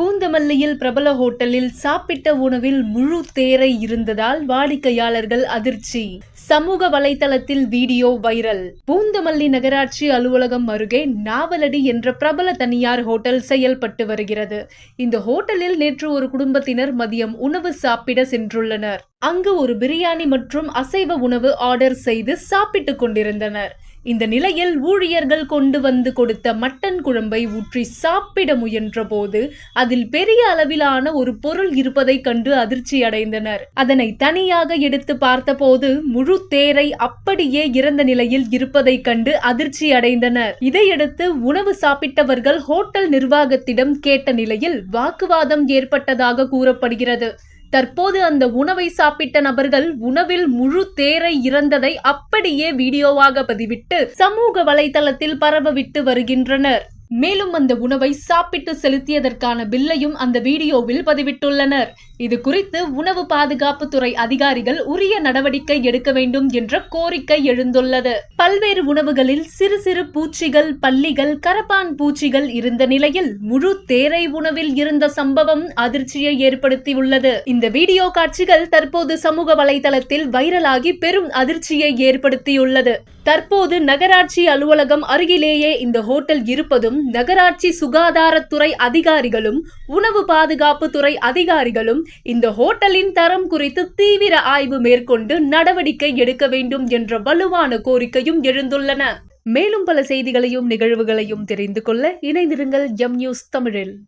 பூந்தமல்லியில் பிரபல ஹோட்டலில் சாப்பிட்ட உணவில் முழு தேரை இருந்ததால் வாடிக்கையாளர்கள் அதிர்ச்சி. சமூக வலைதளத்தில் வீடியோ வைரல். பூந்தமல்லி நகராட்சி அலுவலகம் அருகே நாவலடி என்ற பிரபல தனியார் ஹோட்டல் செயல்பட்டு வருகிறது. இந்த ஹோட்டலில் நேற்று ஒரு குடும்பத்தினர் மதியம் உணவு சாப்பிட சென்றுள்ளனர். அங்கு ஒரு பிரியாணி மற்றும் அசைவ உணவு ஆர்டர் செய்து சாப்பிட்டுக் கொண்டிருந்தனர். இந்த நிலையில் ஊழியர்கள் கொண்டு வந்து கொடுத்த மட்டன் குழம்பை ஊற்றி சாப்பிட முயன்றபோது அதில் பெரிய அளவிலான ஒரு பொருள் இருப்பதைக் கண்டு அதிர்ச்சி அடைந்தனர் அதனை தனியாக எடுத்து பார்த்தபோது முழு தேரை அப்படியே இறந்த நிலையில் இருப்பதைக் கண்டு அதிர்ச்சி அடைந்தனர் இதையடுத்து உணவு சாப்பிட்டவர்கள் ஹோட்டல் நிர்வாகத்திடம் கேட்ட நிலையில் வாக்குவாதம் ஏற்பட்டதாக கூறப்படுகிறது. தற்போது அந்த உணவை சாப்பிட்ட நபர்கள் உணவில் முழு தேரை இறந்ததை அப்படியே வீடியோவாக பதிவிட்டு சமூக வலைதளத்தில் பரவவிட்டு வருகின்றனர். மேலும் அந்த உணவை சாப்பிட்டு செலுத்தியதற்கான பில்லையும் அந்த வீடியோவில் பதிவிட்டுள்ளனர். இது குறித்து உணவு பாதுகாப்புத்துறை அதிகாரிகள் உரிய நடவடிக்கை எடுக்க வேண்டும் என்ற கோரிக்கை எழுந்துள்ளது. பல்வேறு உணவுகளில் சிறு சிறு பூச்சிகள் பள்ளிகள் கரப்பான் பூச்சிகள் இருந்த நிலையில் முழு தேரை உணவில் இருந்த சம்பவம் அதிர்ச்சியை ஏற்படுத்தியுள்ளது. இந்த வீடியோ காட்சிகள் தற்போது சமூக வலைதளத்தில் வைரலாகி பெரும் அதிர்ச்சியை ஏற்படுத்தியுள்ளது. தற்போது நகராட்சி அலுவலகம் அருகிலேயே இந்த ஹோட்டல் இருப்பதும் நகராட்சி சுகாதாரத்துறை அதிகாரிகளும் உணவு பாதுகாப்பு துறை அதிகாரிகளும் இந்த ஹோட்டலின் தரம் குறித்து தீவிர ஆய்வு மேற்கொண்டு நடவடிக்கை எடுக்க வேண்டும் என்ற வலுவான கோரிக்கையும் எழுந்துள்ளன. மேலும் பல செய்திகளையும் நிகழ்வுகளையும் தெரிந்து கொள்ள இணைந்திருங்கள் எம் நியூஸ் தமிழில்.